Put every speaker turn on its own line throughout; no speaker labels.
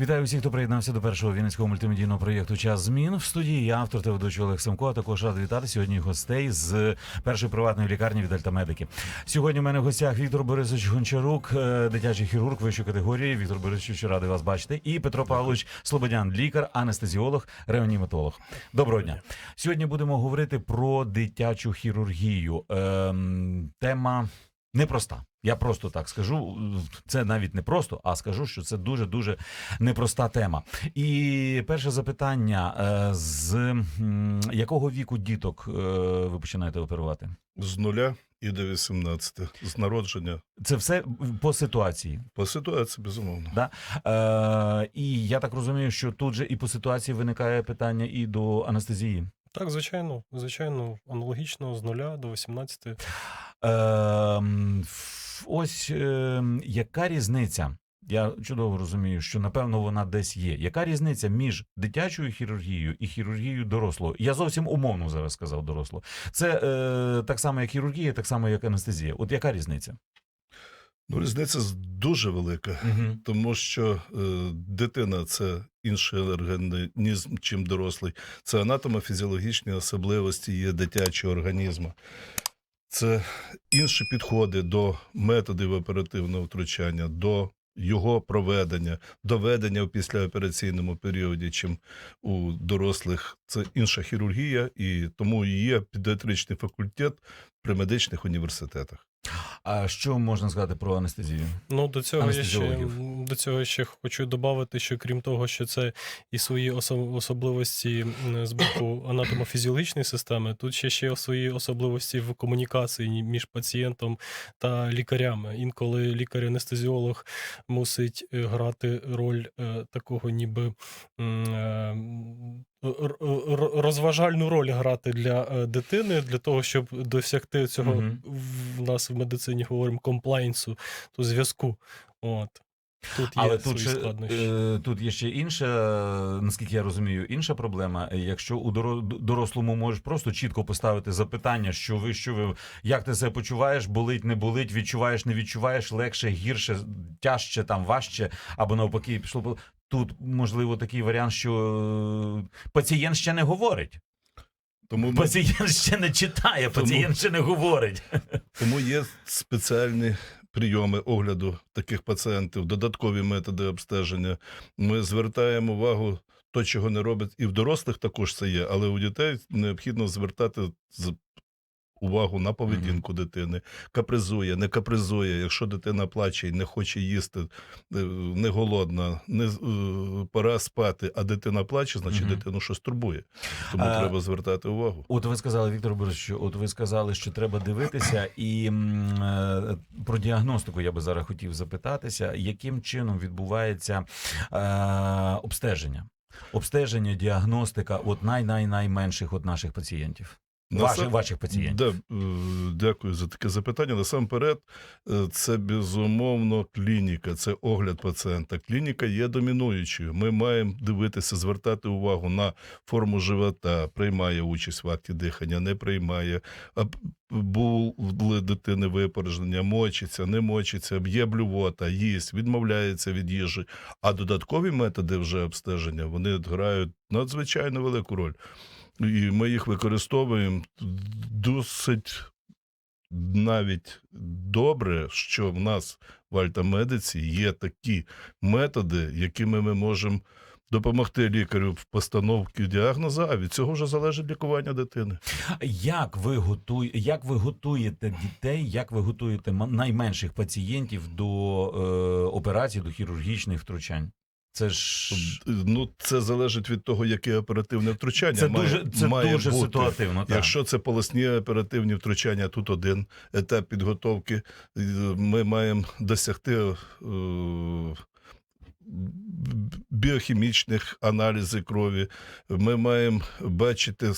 Вітаю всіх, хто приєднався до першого вінницького мультимедійного проєкту Час змін в студії. Я автор та ведучий Олег Семко. А також рад вітати сьогодні гостей з першої приватної лікарні від Альтамедики. Сьогодні в мене в гостях Віктор Борисович Гончарук, е, дитячий хірург вищої категорії. Віктор Борисович, радий вас бачити. І Петро Павлович Слободян, лікар, анестезіолог, реаніматолог. Доброго дня. Сьогодні будемо говорити про дитячу хірургію. Ем, тема непроста. Я просто так скажу. Це навіть не просто, а скажу, що це дуже дуже непроста тема. І перше запитання: е, з якого віку діток е, ви починаєте оперувати?
З нуля і до 18, з народження.
Це все по ситуації.
По ситуації, безумовно.
Да? Е, і я так розумію, що тут же і по ситуації виникає питання і до анестезії.
Так, звичайно, звичайно, аналогічно з нуля до 18.
Ем, ось ем, яка різниця? Я чудово розумію, що напевно вона десь є. Яка різниця між дитячою хірургією і хірургією дорослого? Я зовсім умовно зараз сказав дорослого. Це е, так само, як хірургія, так само, як анестезія. От яка різниця?
Ну, різниця дуже велика,
Угу.
тому що е, дитина це інший організм, чим дорослий. Це анатомофізіологічні особливості є дитячого організму. Це інші підходи до методів оперативного втручання, до його проведення, доведення в післяопераційному періоді, чим у дорослих. Це інша хірургія, і тому є педіатричний факультет при медичних університетах.
А що можна сказати про анестезію?
Ну, до цього, я ще, до цього ще хочу додати, що крім того, що це і свої особливості з боку анатомофізіологічної системи, тут ще ще свої особливості в комунікації між пацієнтом та лікарями. Інколи лікар-анестезіолог мусить е, грати роль е, такого, ніби. Е, р- розважальну роль грати для е, дитини, для того, щоб досягти цього
Мгм.
в нас в медицині говоримо комплайнсу, то зв'язку. От. Тут є
Але тут, ще, е, тут є ще інша, е, наскільки я розумію, інша проблема. Якщо у доро- дорослому можеш просто чітко поставити запитання, що ви, що ви, як ти себе почуваєш, болить, не болить, відчуваєш, не відчуваєш, легше, гірше, тяжче, там важче, або навпаки, пішло. Тут можливо такий варіант, що е, пацієнт ще не говорить,
Тому ми
пацієнт ще не читає,
Тому-
пацієнт ще не говорить.
Тому є спеціальні прийоми огляду таких пацієнтів, додаткові методи обстеження. Ми звертаємо увагу, то, чого не робить, і в дорослих також це є, але у дітей необхідно звертати увагу на поведінку дитини. Капризує, не капризує. Якщо дитина плаче і не хоче їсти, е, не голодна, не е, пора спати, а дитина плаче, значить
Мгм.
дитину щось турбує. Тому
А-
треба звертати увагу.
От ви сказали, Віктор Борисович, от ви сказали, що треба дивитися, і е, про діагностику я би зараз хотів запитатися, яким чином відбувається е, обстеження? Обстеження, діагностика от най-най-найменших от наших пацієнтів. Ваших,
Насам-
ваших пацієнтів.
Да, е, дякую за таке запитання. Насамперед, е, це безумовно клініка, це огляд пацієнта. Клініка є домінуючою. Ми маємо дивитися, звертати увагу на форму живота, приймає участь в акті дихання, не приймає. Були дитини випорожнення, мочиться, не мочиться, б'є блювота, їсть, відмовляється від їжі. А додаткові методи вже обстеження вони грають надзвичайно велику роль. І ми їх використовуємо досить навіть добре, що в нас в альтамедиці є такі методи, якими ми можемо допомогти лікарю в постановці діагноза, а від цього вже залежить лікування дитини.
Як ви готує, як ви готуєте дітей, як ви готуєте найменших пацієнтів до е, операцій, до хірургічних втручань? Це ж
Ну, це залежить від того, яке оперативне втручання
це
має,
дуже, це
має
дуже
бути.
ситуативно. так.
Якщо це полосні оперативні втручання, тут один етап підготовки. Е, Ми маємо досягти е, біохімічних аналізів крові. Ми маємо бачити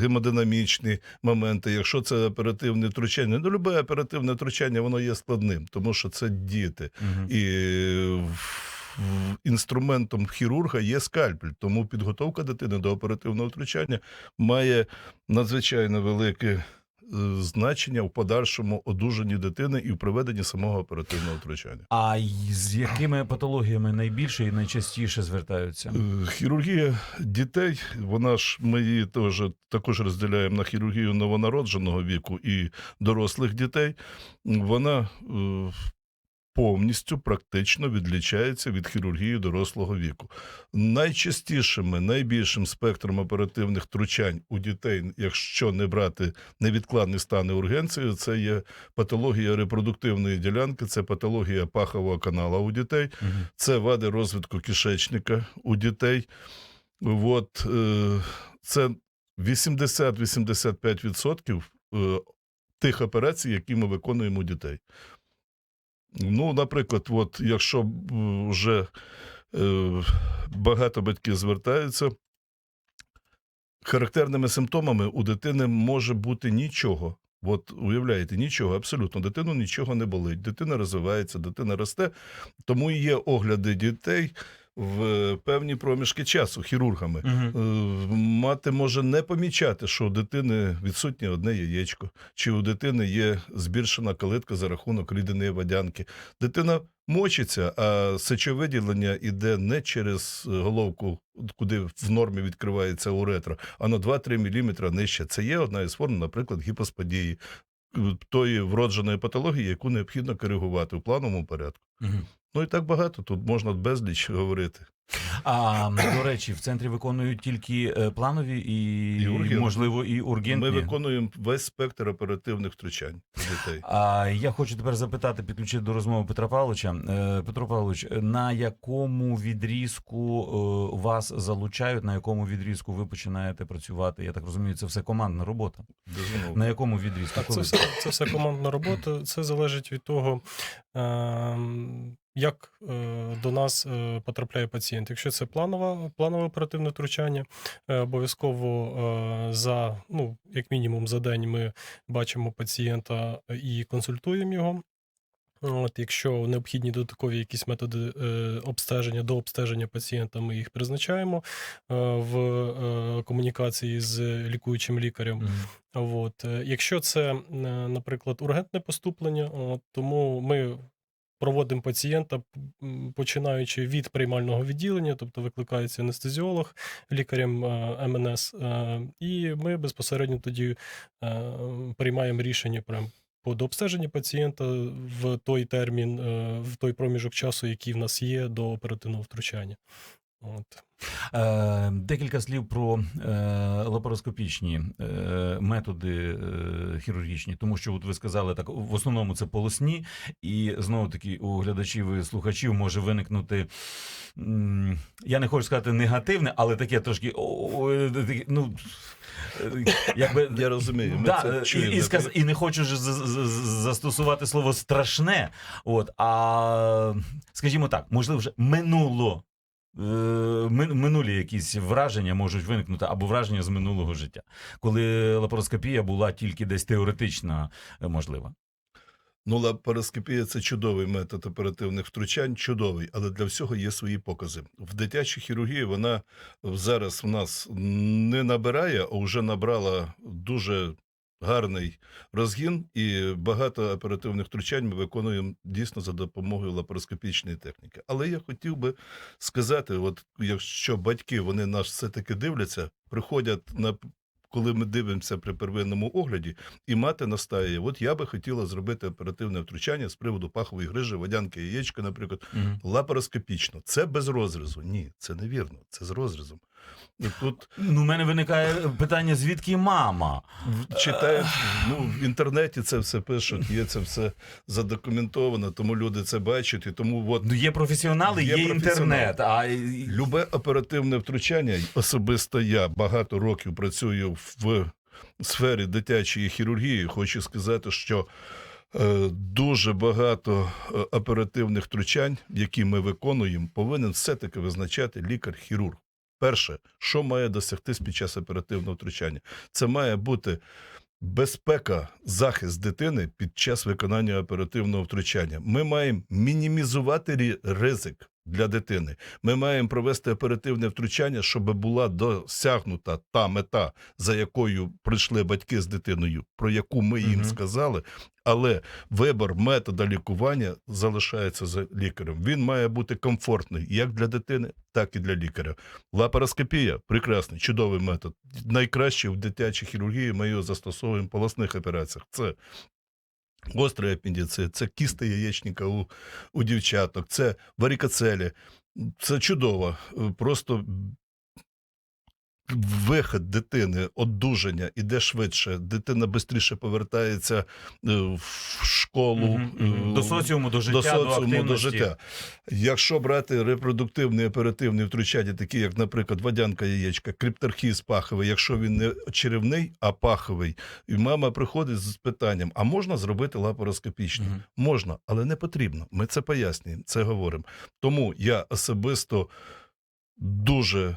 гемодинамічні моменти. Якщо це оперативне втручання, ну любе оперативне втручання, воно є складним, тому що це діти.
Мгм.
І в- інструментом хірурга є скальпель, тому підготовка дитини до оперативного втручання має надзвичайно велике значення в подальшому одужанні дитини і в проведенні самого оперативного втручання.
А з якими патологіями найбільше і найчастіше звертаються?
Е, Хірургія дітей, вона ж ми її теж також розділяємо на хірургію новонародженого віку і дорослих дітей. Вона е, повністю практично відлічається від хірургії дорослого віку. Найчастішими, найбільшим спектром оперативних втручань у дітей, якщо не брати невідкладний стан і ургенцію, це є патологія репродуктивної ділянки, це патологія пахового канала у дітей. Це вади розвитку кишечника у дітей. От, е, це 80-85% е, тих операцій, які ми виконуємо у дітей. Ну, наприклад, от, якщо е, вже е, багато батьків звертаються, характерними симптомами у дитини може бути нічого. От уявляєте, нічого, абсолютно. Дитину нічого не болить. Дитина розвивається, дитина росте. Тому є огляди дітей в певні проміжки часу хірургами. Е, Мати може не помічати, що у дитини відсутнє одне яєчко, чи у дитини є збільшена калитка за рахунок рідини водянки. Дитина мочиться, а сечовиділення йде не через головку, куди в нормі відкривається уретра, а на 2-3 мм нижче. Це є одна із форм, наприклад, гіпосподії, тої вродженої патології, яку необхідно коригувати у плановому порядку. Ну і так багато. Тут можна безліч говорити.
А до речі, в центрі виконують тільки е, планові і,
І
можливо і ургентні.
Ми виконуємо весь спектр оперативних втручань дітей.
А я хочу тепер запитати, підключити до розмови Петра Павловича. Е, Петро Павлович, на якому відрізку е, вас залучають, на якому відрізку ви починаєте працювати? Я так розумію, це все командна робота.
Безумовно.
На якому відрізку?
Так, це все, це все командна робота. Це залежить від того, ем, як е, до нас е, потрапляє пацієнт. Якщо це планове, планове оперативне втручання, е, обов'язково за, ну, як мінімум, за день ми бачимо пацієнта і консультуємо його. От, якщо необхідні додаткові якісь методи е, обстеження до обстеження пацієнта, ми їх призначаємо е, в е, комунікації з лікуючим лікарем.
Мгм.
От. е, Якщо це, е, наприклад, ургентне поступлення, от, тому ми проводимо пацієнта, починаючи від приймального відділення, тобто викликається анестезіолог лікарем е, МНС, е, і ми безпосередньо тоді е, приймаємо рішення прям по обстеження пацієнта в той термін, в той проміжок часу, який в нас є до оперативного втручання. От.
Е, декілька слів про е, лапароскопічні е, методи е, хірургічні, тому що от ви сказали так, в основному це полосні, і знову таки у глядачів і слухачів може виникнути. м, Я не хочу сказати негативне, але таке трошки о, таке, ну. е, Якби,
Я розумію, ми
да,
це
е,
чуємо.
і, і, сказ, і не хочу ж застосувати слово страшне. От, а скажімо так, можливо, вже минуло. Е, ми- Минулі якісь враження можуть виникнути або враження з минулого життя, коли лапароскопія була тільки десь теоретично е, можлива.
Ну, лапароскопія це чудовий метод оперативних втручань, чудовий, але для всього є свої покази. В дитячій хірургії вона зараз в нас не набирає, а вже набрала дуже гарний розгін, і багато оперативних втручань ми виконуємо дійсно за допомогою лапароскопічної техніки. Але я хотів би сказати: от якщо батьки вони нас все-таки дивляться, приходять на. Коли ми дивимося при первинному огляді, і мати настає, от я би хотіла зробити оперативне втручання з приводу пахової грижі, водянки яєчка, наприклад, лапароскопічно. Це без розрізу. Ні, це невірно. Це з розрізом. І Тут
Ну, у мене виникає питання: звідки мама?
читають ну, в інтернеті це все пишуть, є це все задокументовано, тому люди це бачать. І тому от
Ну, є професіонали, є,
Є
інтернет. А
Любе оперативне втручання, особисто я багато років працюю в сфері дитячої хірургії. Хочу сказати, що е, дуже багато е, оперативних втручань, які ми виконуємо, повинен все-таки визначати лікар-хірург. Перше, що має досягтись під час оперативного втручання, це має бути безпека, захист дитини під час виконання оперативного втручання. Ми маємо мінімізувати ризик для дитини. Ми маємо провести оперативне втручання, щоб була досягнута та мета, за якою прийшли батьки з дитиною, про яку ми їм
Мгм.
сказали. Але вибір метода лікування залишається за лікарем. Він має бути комфортний як для дитини, так і для лікаря. Лапароскопія прекрасний, чудовий метод. Найкращий в дитячій хірургії ми його застосовуємо в полосних операціях. Це гострий апендицит, це кісти яєчника у, у дівчаток, це варікоцелі. Це чудово. Просто вихід дитини, одужання іде швидше. Дитина швидше повертається е, в школу.
Мгм.
е,
До соціуму, до життя,
до
до,
соціуму, до
активності.
життя. Якщо брати репродуктивні оперативні втручання, такі як, наприклад, водянка яєчка, крипторхіз паховий, якщо він не черевний, а паховий, і мама приходить з питанням: а можна зробити лапароскопічно?
Мгм.
Можна, але не потрібно. Ми це пояснюємо, це говоримо. Тому я особисто дуже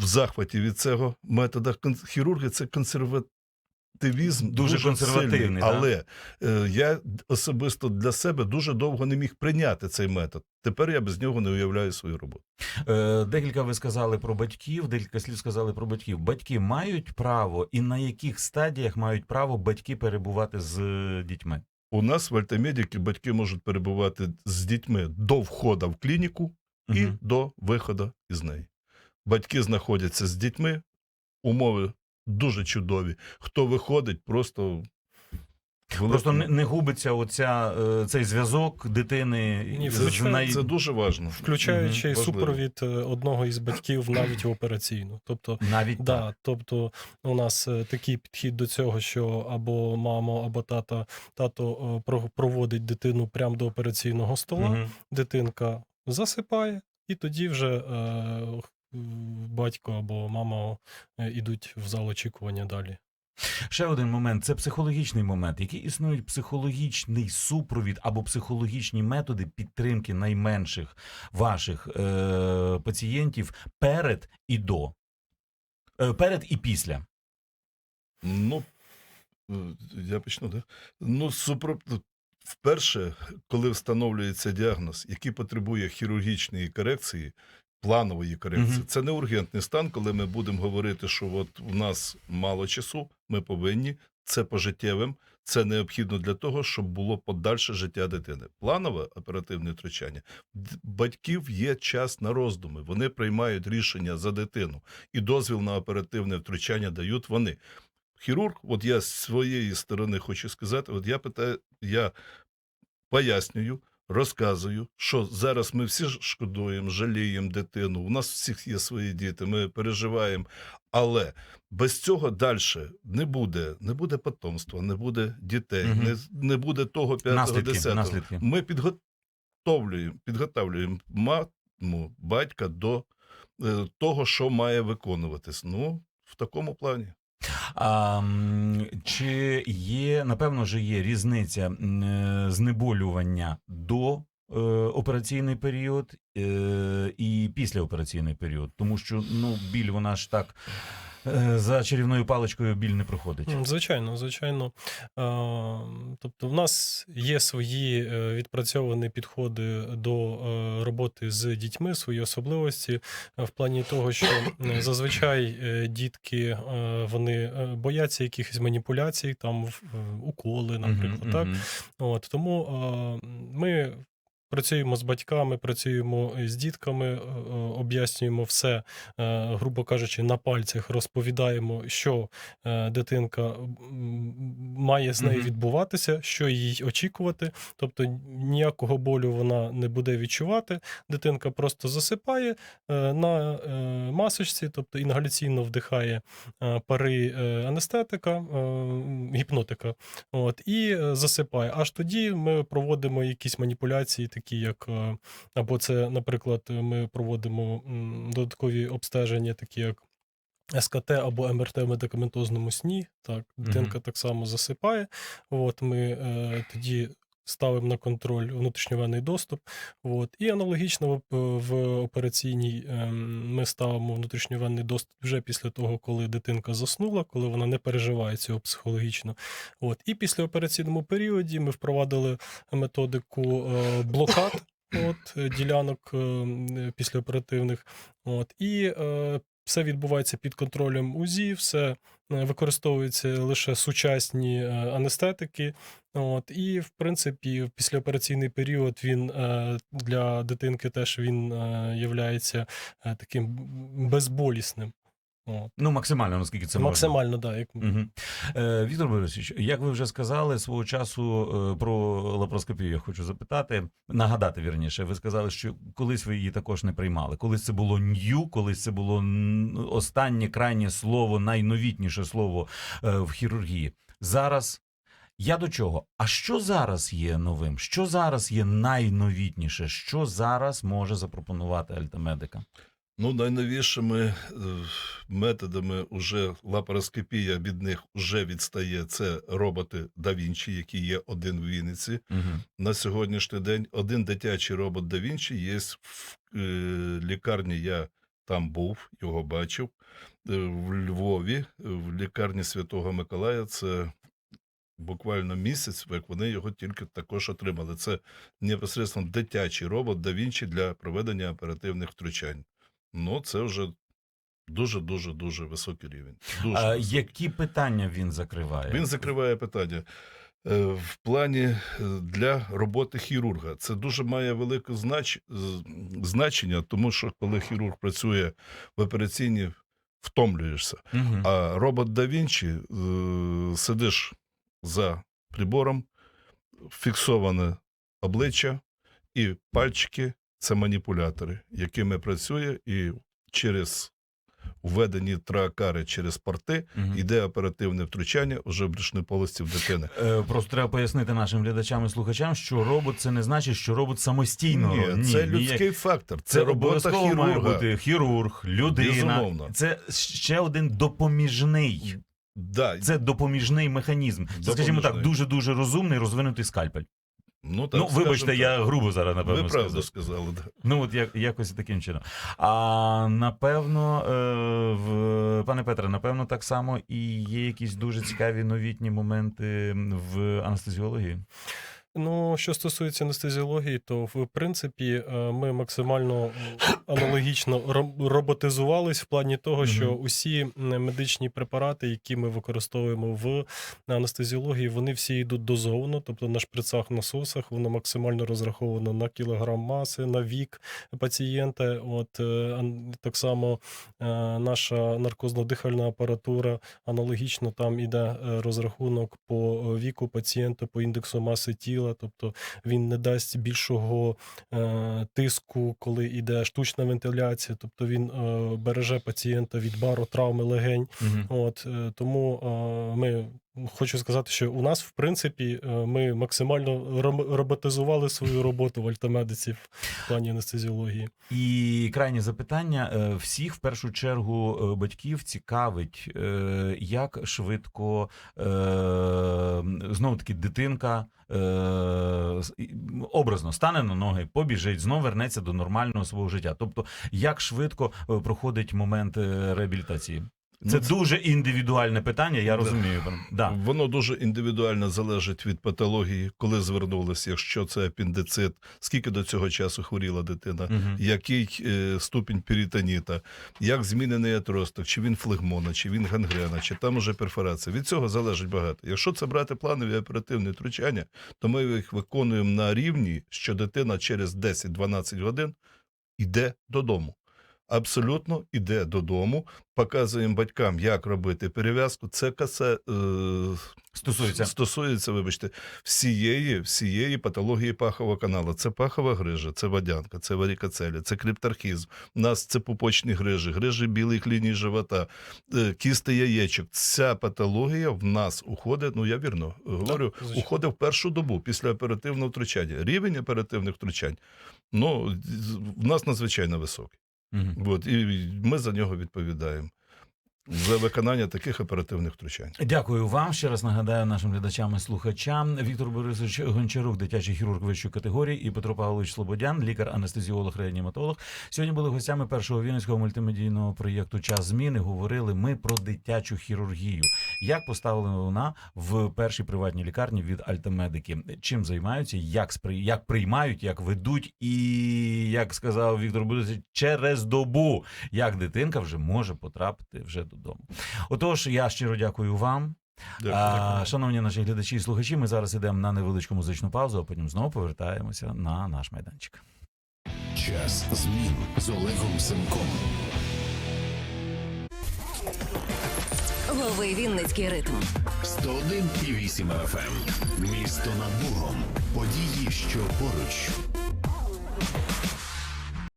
в захваті від цього метода. Хірурги це консервативізм
Дуже консервативний,
сильний, але е, я особисто для себе дуже довго не міг прийняти цей метод. Тепер я без нього не уявляю свою роботу.
Е, Декілька ви сказали про батьків, декілька слів сказали про батьків. Батьки мають право і на яких стадіях мають право батьки перебувати з е, дітьми?
У нас в Альтамедіки батьки можуть перебувати з дітьми до входу в клініку і
Мгм.
до виходу із неї. Батьки знаходяться з дітьми, умови дуже чудові. Хто виходить, просто.
Просто не, не губиться оця, е, цей зв'язок дитини
Ні,
це,
най...
це дуже важливо.
Включаючи
важливо.
супровід е, одного із батьків навіть в операційну. Тобто,
навіть
да,
так.
тобто у нас е, такий підхід до цього, що або мама, або тата, тато проводить дитину прямо до операційного стола,
Мгм.
дитинка засипає, і тоді вже е, батько або мама е, ідуть в зал очікування далі.
Ще один момент це психологічний момент. Які існують психологічний супровід або психологічні методи підтримки найменших ваших е- пацієнтів перед і до? Е, перед і після.
Ну, е, я почну, да? Ну, супро... вперше, коли встановлюється діагноз, який потребує хірургічної корекції, планової корекції, це не ургентний стан, коли ми будемо говорити, що от у нас мало часу, ми повинні, це пожиттєвим, це необхідно для того, щоб було подальше життя дитини. Планове оперативне втручання. Батьків є час на роздуми, вони приймають рішення за дитину, і дозвіл на оперативне втручання дають вони хірург, от я з своєї сторони хочу сказати, от я питаю, я пояснюю, розказую, що зараз ми всі шкодуємо, жаліємо дитину. У нас всіх є свої діти, ми переживаємо. Але без цього далі не буде, не буде потомства, не буде дітей,
Мгм.
не, не буде того п'ятого десятого. Ми підготовлюємо, підготовлюємо маму, батька до е, того, що має виконуватись. Ну, в такому плані.
А, чи є, напевно, же є різниця е, знеболювання до е, операційний період е, і післяопераційний період? Тому що ну, біль вона ж так за чарівною паличкою біль не проходить.
Звичайно, звичайно. Тобто, в нас є свої е, відпрацьовані підходи до е, роботи з дітьми, свої особливості е, в плані того, що е, зазвичай е, дітки е, вони е, бояться якихось маніпуляцій, там е, уколи, наприклад.
Мгм,
так?
мгм.
От, тому е, ми працюємо з батьками, працюємо з дітками, е, е, об'яснюємо все, е, грубо кажучи, на пальцях розповідаємо, що е, дитинка має з нею відбуватися, що їй очікувати. Тобто ніякого болю вона не буде відчувати. Дитинка просто засипає е, на е, масочці, тобто інгаляційно вдихає е, пари е, анестетика, е, гіпнотика. От, і е, засипає. Аж тоді ми проводимо якісь маніпуляції, такі як е, або це, наприклад, ми проводимо додаткові обстеження, такі як. СКТ або МРТ в медикаментозному сні. Так, дитинка так само засипає. От ми е, тоді ставимо на контроль внутрішньовенний доступ. От, і аналогічно в, в операційній ем, ми ставимо внутрішньовенний доступ вже після того, коли дитинка заснула, коли вона не переживає цього психологічно. От, і після операційному періоді ми впровадили методику е, блокад. от, е, ділянок е, м, післяоперативних. От, і е, все відбувається під контролем УЗІ, все е, використовуються лише сучасні е, анестетики. От, і, в принципі, в післяопераційний період він е, для дитинки теж він являється таким безболісним. От.
Ну, максимально, наскільки це можна.
Максимально, так. Як...
Угу. Е, Віктор Борисович, як ви вже сказали свого часу е, про лапароскопію, я хочу запитати, нагадати вірніше. Ви сказали, що колись ви її також не приймали. Колись це було нью, колись це було останнє крайнє слово, найновітніше слово е, в хірургії. Зараз. Я до чого? А що зараз є новим? Що зараз є найновітніше? Що зараз може запропонувати Альтамедика?
Ну, найновішими е, методами уже лапароскопія від них вже відстає. Це роботи да Вінчі, які є один в Вінниці.
Угу.
На сьогоднішній день один дитячий робот да Вінчі є в е, лікарні. Я там був, його бачив. Е, в Львові, в лікарні Святого Миколая. Це буквально місяць, як вони його тільки також отримали. Це непосередньо дитячий робот да Вінчі для проведення оперативних втручань. Ну, це вже дуже дуже дуже високий рівень. Дуже
А,
високий.
які питання він закриває?
Він закриває питання. Е, В плані е, для роботи хірурга це дуже має велике знач... значення, тому що коли хірург працює в операційній, втомлюєшся.
Угу.
А робот да Вінчі е, сидиш за прибором, фіксоване обличчя і пальчики це маніпулятори, якими працює, і через введені траакари через порти йде оперативне втручання уже в брюшній полості в дитини.
Е, Просто треба пояснити нашим глядачам і слухачам, що робот це не значить, що робот самостійно.
Ні, це
ніяк.
людський фактор, це,
Це
робота
обов'язково має бути хірург, людина.
Безумовно.
Це ще один допоміжний.
Да,
Це допоміжний механізм. Це, скажімо так, дуже дуже розумний розвинутий скальпель.
Ну, так,
ну, вибачте,
так.
я грубо зараз напевно
Ви правду сказали. так.
Ну, от як, якось таким чином. А напевно, е, в, пане Петре, напевно, так само і є якісь дуже цікаві новітні моменти в анестезіології.
Ну, що стосується анестезіології, то в принципі е, ми максимально аналогічно роботизувались в плані того, що усі медичні препарати, які ми використовуємо в анестезіології, вони всі йдуть дозовано, тобто на шприцах, насосах, воно максимально розраховано на кілограм маси, на вік пацієнта. От е, так само е, наша наркозно-дихальна апаратура аналогічно там іде розрахунок по віку пацієнта, по індексу маси тіла, тобто він не дасть більшого е, тиску, коли йде штучна вентиляція, тобто він е, береже пацієнта від баротравми легень. От е, тому е, ми хочу сказати, що у нас, в принципі, е, ми максимально роботизували свою роботу в альтамедиці в плані анестезіології.
І крайнє запитання е, всіх в першу чергу е, батьків цікавить, як швидко знову таки дитинка образно стане на ноги, побіжить, знов вернеться до нормального свого життя. Тобто, як швидко проходить момент реабілітації? Це
Ну,
дуже індивідуальне питання, я розумію. Да.
Воно дуже індивідуально залежить від патології, коли звернулися, якщо це апендицит, скільки до цього часу хворіла дитина,
Мгм.
який е, ступінь перитоніта, як змінений отросток, чи він флегмона, чи він гангрена, чи там уже перфорація. Від цього залежить багато. Якщо це брати планові оперативні втручання, то ми їх виконуємо на рівні, що дитина через 10-12 годин йде додому. Абсолютно йде додому, показуємо батькам, як робити перев'язку. Це касе, е,
Стосується.
стосується, вибачте, всієї, всієї патології пахового каналу. Це пахова грижа, це водянка, це варікоцелія, це криптархізм. У нас це пупочні грижі, грижі білих ліній живота, е, кісти яєчок. Ця патологія в нас уходить, ну я вірно говорю,
звичайно.
уходить в першу добу після оперативного втручання. Рівень оперативних втручань ну, в нас надзвичайно високий.
Мгм.
От, і ми за нього відповідаємо. За виконання таких оперативних втручань.
Дякую вам. Ще раз нагадаю нашим глядачам і слухачам. Віктор Борисович Гончарук, дитячий хірург вищої категорії, і Петро Павлович Слободян, лікар-анестезіолог, реаніматолог. Сьогодні були гостями першого вінницького мультимедійного проєкту Час зміни. Говорили ми про дитячу хірургію. Як поставлена вона в першій приватній лікарні від Альтамедики? Чим займаються, як спри... як приймають, як ведуть, і як сказав Віктор Борисович, через добу, як дитинка вже може потрапити вже додому. Отож, я щиро дякую вам.
Дякую.
А, шановні наші глядачі і слухачі, ми зараз йдемо на невеличку музичну паузу, а потім знову повертаємося на наш майданчик.
Час змін з Олегом Семком.
Лови Вінницький ритм.
101,8 FM. Місто над Богом. Події, що поруч.